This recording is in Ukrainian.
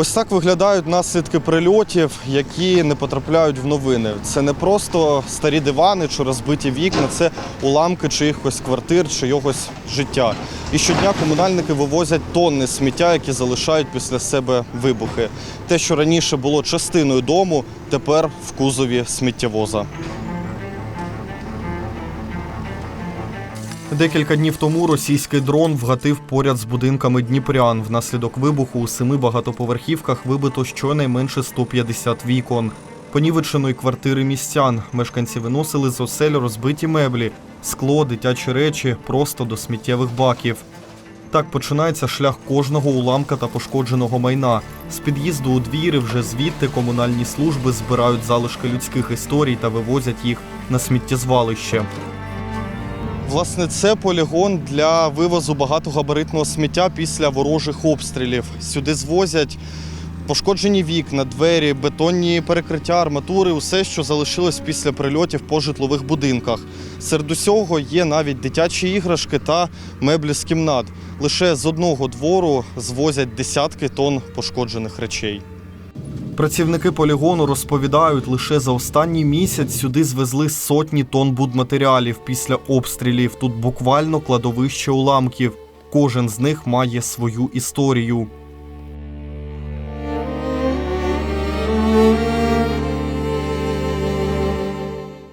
Ось так виглядають наслідки прильотів, які не потрапляють в новини. Це не просто старі дивани чи розбиті вікна, це уламки чиїхось квартир, чийогось життя. І щодня комунальники вивозять тонни сміття, які залишають після себе вибухи. Те, що раніше було частиною дому, тепер в кузові сміттєвоза. Декілька днів тому російський дрон вгатив поряд з будинками Дніпрян. Внаслідок вибуху у семи багатоповерхівках вибито щонайменше 150 вікон. Понівеченої квартири містян. Мешканці виносили з осель розбиті меблі, скло, дитячі речі просто до сміттєвих баків. Так починається шлях кожного уламка та пошкодженого майна. З під'їзду у двір і вже звідти комунальні служби збирають залишки людських історій та вивозять їх на сміттєзвалище. Власне, це полігон для вивозу багатогабаритного сміття після ворожих обстрілів. Сюди звозять пошкоджені вікна, двері, бетонні перекриття, арматури, усе, що залишилось після прильотів по житлових будинках. Серед усього є навіть дитячі іграшки та меблі з кімнат. Лише з одного двору звозять десятки тонн пошкоджених речей. Працівники полігону розповідають, лише за останній місяць сюди звезли сотні тонн будматеріалів після обстрілів. Тут буквально кладовище уламків. Кожен з них має свою історію.